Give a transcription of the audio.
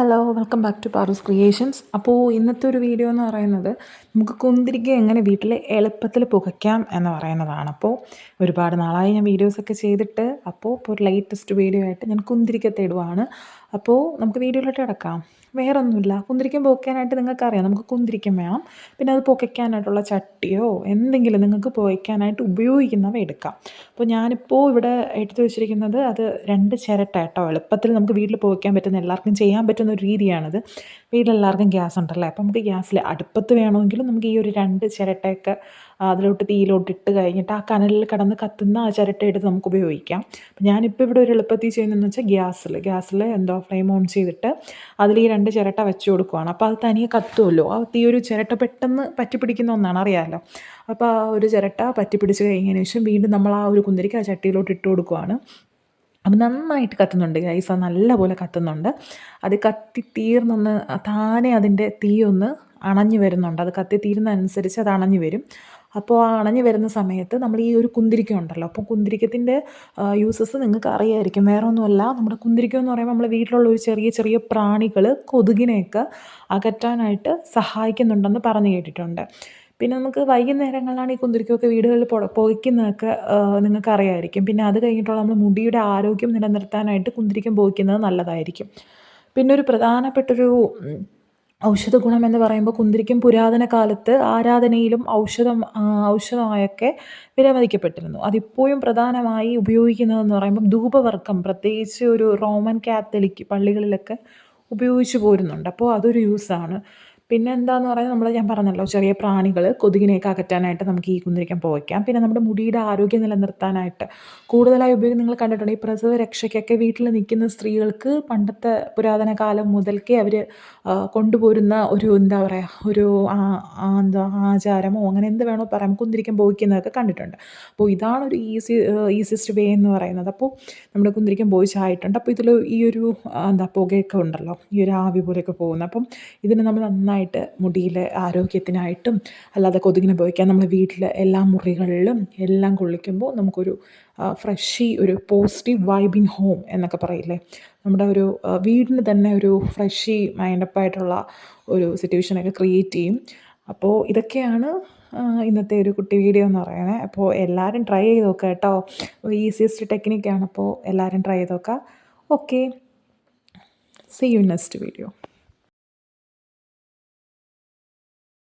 Hello welcome back to Paaru's creations അപ്പോൾ ഇന്നത്തെ ഒരു വീഡിയോ എന്ന് പറയുന്നത് നമുക്ക് കുന്തിരിക്ക എങ്ങനെ വീട്ടിൽ എളുപ്പത്തിൽ പുകയ്ക്കാം എന്ന് പറയുന്നതാണ്. അപ്പോൾ ഒരുപാട് നാളായി ഞാൻ വീഡിയോസൊക്കെ ചെയ്തിട്ട് അപ്പോൾ ഇപ്പോൾ ഒരു ലേറ്റസ്റ്റ് വീഡിയോ ആയിട്ട് ഞാൻ കുന്തിരിക്ക തേടുവാണ്. അപ്പോൾ നമുക്ക് വീഡിയോയിലോട്ട് കിടക്കാം. വേറൊന്നുമില്ല. കുന്തിരിക്കം പൊക്കാനായിട്ട് നിങ്ങൾക്കറിയാം. നമുക്ക് കുന്തിരിക്കം വേണം. പിന്നെ അത് പൊക്കാനായിട്ടുള്ള ചട്ടിയോ എന്തെങ്കിലും നിങ്ങൾക്ക് പൊയ്ക്കാനായിട്ട് ഉപയോഗിക്കുന്നവ എടുക്കാം. അപ്പോൾ ഞാനിപ്പോൾ ഇവിടെ എടുത്തു വെച്ചിരിക്കുന്നത് അത് രണ്ട് ചിരട്ട കേട്ടോ എളുപ്പത്തിൽ നമുക്ക് വീട്ടിൽ പൊയ്ക്കാൻ പറ്റുന്ന എല്ലാവർക്കും ചെയ്യാൻ പറ്റുന്ന ഒരു രീതിയാണിത്. വീട്ടിലെല്ലാവർക്കും ഗ്യാസ് ഉണ്ടല്ലേ? അപ്പോൾ നമുക്ക് ഗ്യാസിൽ അടുപ്പത്ത് വേണമെങ്കിലും നമുക്ക് ഈ ഒരു രണ്ട് ചിരട്ടയൊക്കെ അതിലോട്ട് തീയിലോട്ട് ഇട്ട് കഴിഞ്ഞിട്ട് ആ കനലിൽ കിടന്ന് കത്തുന്ന ആ ചിരട്ടയെടുത്ത് നമുക്ക് ഉപയോഗിക്കാം. അപ്പം ഞാനിപ്പോൾ ഇവിടെ ഒരു എളുപ്പത്തിൽ ചെയ്യുന്നതെന്ന് വെച്ചാൽ ഗ്യാസിൽ ഗ്യാസിൽ എന്തോ ഫ്ലെയിം ഓൺ ചെയ്തിട്ട് അതിൽ ഈ രണ്ട് ചിരട്ട വെച്ച് കൊടുക്കുവാണ്. അപ്പോൾ അത് തനിയെ കത്തുമല്ലോ ആ തീ ഒരു ചിരട്ട പെട്ടെന്ന് പറ്റിപ്പിടിക്കുന്ന ഒന്നാണ് അറിയാമല്ലോ അപ്പോൾ ആ ഒരു ചിരട്ട പറ്റിപ്പിടിച്ച് കഴിഞ്ഞതിന് ശേഷം വീണ്ടും നമ്മൾ ആ ഒരു കുന്തിരിക്ക് ആ ചട്ടിയിലോട്ട് ഇട്ട് കൊടുക്കുവാണ്. അപ്പം നന്നായിട്ട് കത്തുന്നുണ്ട് ഗൈസ് നല്ലപോലെ കത്തുന്നുണ്ട്. അത് കത്തി തീർന്നൊന്ന് താനെ അതിന്റെ തീയൊന്ന് അണഞ്ഞു വരുന്നുണ്ട്. അത് കത്തി തീരുന്നതനുസരിച്ച് അത് അണഞ്ഞു വരും. അപ്പോൾ ആ അണഞ്ഞു വരുന്ന സമയത്ത് നമ്മൾ ഈ ഒരു കുന്തിരിക്കം ഉണ്ടല്ലോ അപ്പോൾ കുന്തിരിക്കത്തിന്റെ യൂസസ് നിങ്ങൾക്ക് അറിയായിരിക്കും. വേറെ ഒന്നുമല്ല നമ്മുടെ കുന്തിരിക്കം എന്ന് പറയുമ്പോൾ നമ്മുടെ വീട്ടിലുള്ള ഒരു ചെറിയ ചെറിയ പ്രാണികൾ കൊതുകിനെയൊക്കെ അകറ്റാനായിട്ട് സഹായിക്കുന്നുണ്ടെന്ന് പറഞ്ഞു കേട്ടിട്ടുണ്ട്. പിന്നെ നമുക്ക് വൈകുന്നേരങ്ങളിലാണ് ഈ കുന്തിരിക്കമൊക്കെ വീടുകളിൽ പൊ പുകയ്ക്കുന്നതൊക്കെ നിങ്ങൾക്ക് അറിയാമായിരിക്കും പിന്നെ അത് കഴിഞ്ഞിട്ടുള്ള നമ്മൾ മുടിയുടെ ആരോഗ്യം നിലനിർത്താനായിട്ട് കുന്തിരിക്കം പുകയ്ക്കുന്നത് നല്ലതായിരിക്കും. പിന്നെ ഒരു പ്രധാനപ്പെട്ടൊരു ഔഷധ എന്ന് പറയുമ്പോൾ കുന്തിരിക്കം പുരാതന കാലത്ത് ആരാധനയിലും ഔഷധം ഔഷധമായൊക്കെ വിലമതിക്കപ്പെട്ടിരുന്നു. അതിപ്പോഴും പ്രധാനമായി ഉപയോഗിക്കുന്നതെന്ന് പറയുമ്പോൾ ധൂപവർക്കം പ്രത്യേകിച്ച് ഒരു റോമൻ കാത്തലിക് പള്ളികളിലൊക്കെ ഉപയോഗിച്ച് പോരുന്നുണ്ട്. അപ്പോൾ അതൊരു യൂസാണ്. പിന്നെ എന്താന്ന് പറയുന്നത് നമ്മൾ ഞാൻ പറഞ്ഞല്ലോ ചെറിയ പ്രാണികൾ കൊതുകിനെയൊക്കെ അകറ്റാനായിട്ട് നമുക്ക് ഈ കുന്തിരിക്കം പുകയ്ക്കാം പിന്നെ നമ്മുടെ മുടിയുടെ ആരോഗ്യം നിലനിർത്താനായിട്ട് കൂടുതലായി ഉപയോഗം നിങ്ങൾ കണ്ടിട്ടുണ്ട് ഈ പ്രസവ രക്ഷയ്ക്കൊക്കെ വീട്ടിൽ നിൽക്കുന്ന സ്ത്രീകൾക്ക് പണ്ടത്തെ പുരാതന കാലം മുതൽക്കേ അവർ കൊണ്ടുപോരുന്ന ഒരു എന്താ പറയുക ഒരു എന്താ ആചാരമോ അങ്ങനെ എന്ത് വേണോ പറയാം. കുന്തിരിക്കം പോയിക്കുന്നതൊക്കെ കണ്ടിട്ടുണ്ട്. അപ്പോൾ ഇതാണ് ഒരു ഈസി ഈസിയസ്റ്റ് വേ എന്ന് പറയുന്നത്. അപ്പോൾ നമ്മുടെ കുന്തിരിക്കം പോയിച്ചായിട്ടുണ്ട്. അപ്പോൾ ഇതിൽ ഈ ഒരു എന്താ പുകയൊക്കെ ഉണ്ടല്ലോ ഈ ഒരു ആവി പോലെയൊക്കെ പോകുന്നത്. അപ്പം ഇതിന് നമ്മൾ നന്നായി നന്നായിട്ട് മുടിയിലെ ആരോഗ്യത്തിനായിട്ടും അല്ലാതെ കൊതുകിനെ ഉപയോഗിക്കാൻ നമ്മൾ വീട്ടിലെ എല്ലാ മുറികളിലും എല്ലാം കൊള്ളിക്കുമ്പോൾ നമുക്കൊരു ഫ്രഷി ഒരു പോസിറ്റീവ് വൈബിങ് ഹോം എന്നൊക്കെ പറയില്ലേ? നമ്മുടെ ഒരു വീടിന് തന്നെ ഒരു ഫ്രഷി മൈൻഡപ്പായിട്ടുള്ള ഒരു സിറ്റുവേഷനൊക്കെ ക്രിയേറ്റ് ചെയ്യും. അപ്പോൾ ഇതൊക്കെയാണ് ഇന്നത്തെ ഒരു കുട്ടി വീഡിയോ എന്ന് പറയുന്നത്. അപ്പോൾ എല്ലാവരും ട്രൈ ചെയ്ത് നോക്കുക കേട്ടോ. ഈസിയസ്റ്റ് ടെക്നിക്കാണ് അപ്പോൾ എല്ലാവരും ട്രൈ ചെയ്ത് നോക്കുക okay see you next video